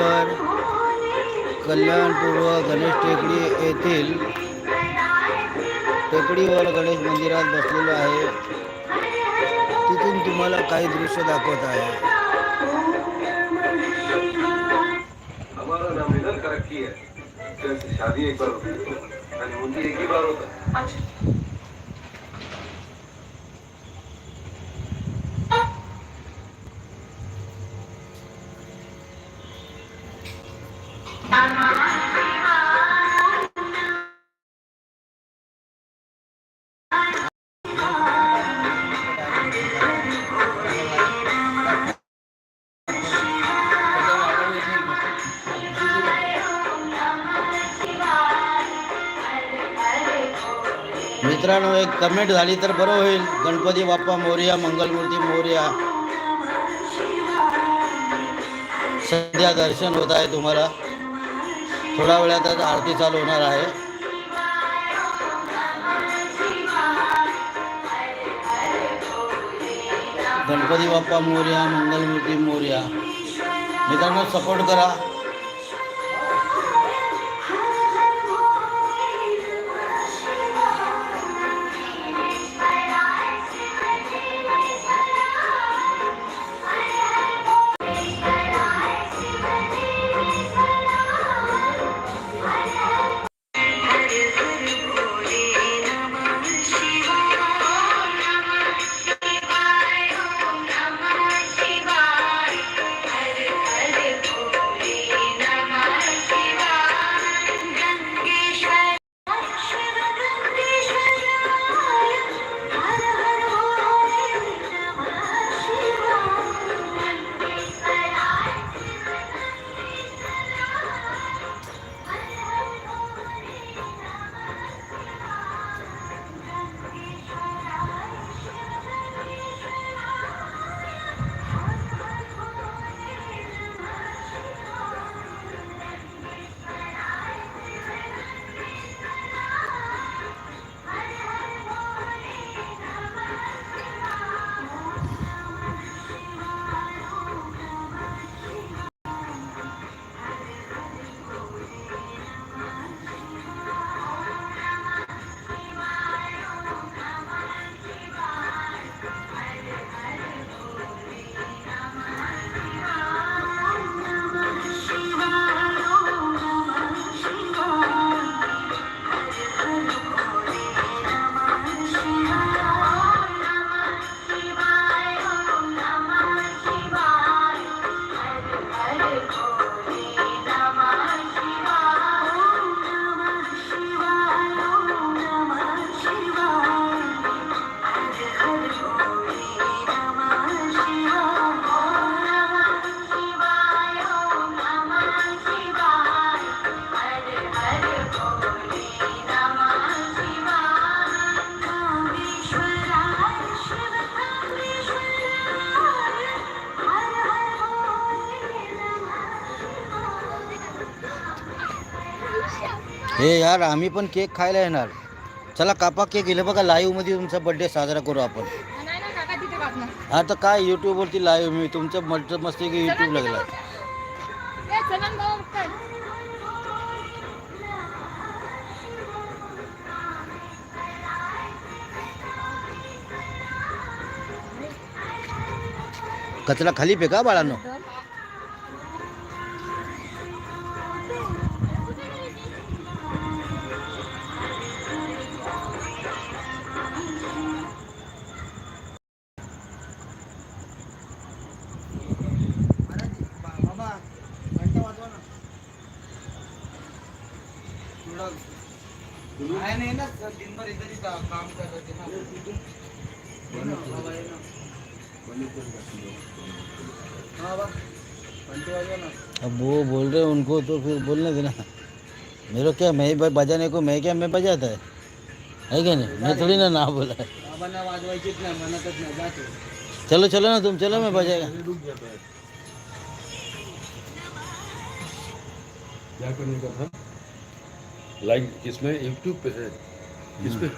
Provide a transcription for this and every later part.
आंबेडकर कल्याणपूर्व गणेश टेकडी येथील टेकडीवर गणेश मंदिरात बसलेलो आहे. तिथून तुम्हाला काही दृश्य दाखवत आहे. है शादी एक बार होती. है और मुंडी एक ही बार होता. मित्रांनो एक कमेंट झाली तर बरं होईल. गणपती बाप्पा मोर्या मंगलमूर्ती मोर्या. सध्या दर्शन होत आहे तुम्हाला. थोड्या वेळातच आरती चालू होणार आहे. गणपती बाप्पा मोर्या मंगलमूर्ती मोर्या. मित्रांनो सपोर्ट करा. हे यार आम्ही पण केक खायला येणार. चला कापा केक गेले बघा लाईव्हमध्ये तुमचा बर्थडे साजरा करू आपण. कापणार आता काय युट्यूबवरती लाईव्ह मी तुमचं मस्त मस्ती की युट्यूब लागला. अब वो बोल रहे उनको तो फिर बोलने देना। मेरे क्या, मैं बजाने को मैं क्या, मैं बजाता है? है क्या नहीं? मैं थोड़ी ना ना बोला है। चलो चलो ना तुम, चलो मैं बजाएगा। क्या करने का था? लाइक इसमें यूट्यूब पे है। इस पे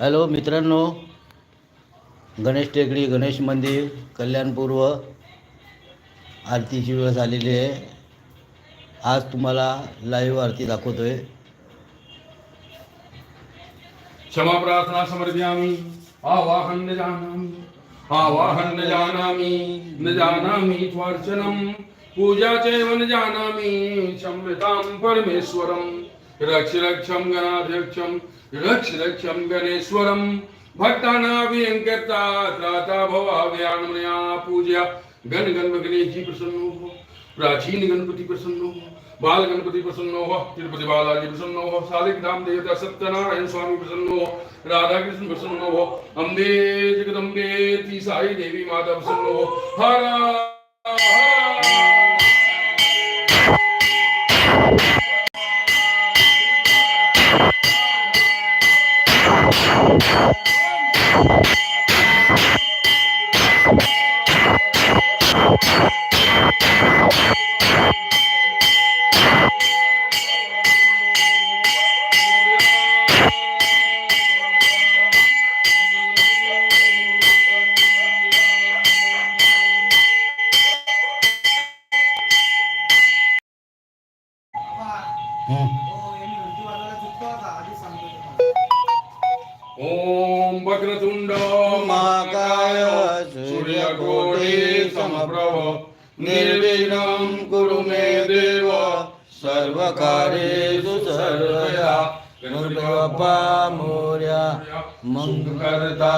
हॅलो मित्रांनो. गणेश टेकडी गणेश मंदिर कल्याणपूर्व. आरतीची वेळ झालेली आहे. आज तुम्हाला लाईव्ह आरती दाखवतोय. क्षमा प्रार्थना समर्पयामि आवाहन न जानामी. आवाहन न जानामि. न जानामि त्वार्चनम. पूजा चैव न जानामि. क्षम्यतां परमेश्वरम. रक्ष रक्षं गणाध्यक्षं रक्ष रक्षं गणेश्वरं भक्तानाभियङ्कर्ता त्राता भवाव्यान्मया गण गण गणेश जी प्रसन्न हो प्राचीन गणपति प्रसन्न हो बाल गणपति प्रसन्न हो तिरुपति बालाजी प्रसन्न हो सालिक धाम देवता सत्यनारायण स्वामी प्रसन्न हो राधा कृष्ण प्रसन्न हो अम्बे जगदम्बे ती साई देवी माता प्रसन्न हो हरा ओम वक्रतुंड महाकाय सूर्यकोटि समप्रभ निर्विघ्नं कुरु मे देव सर्वकार्येषु सर्वदा गणपती बाप्पा मोर्या मंगलकर्ता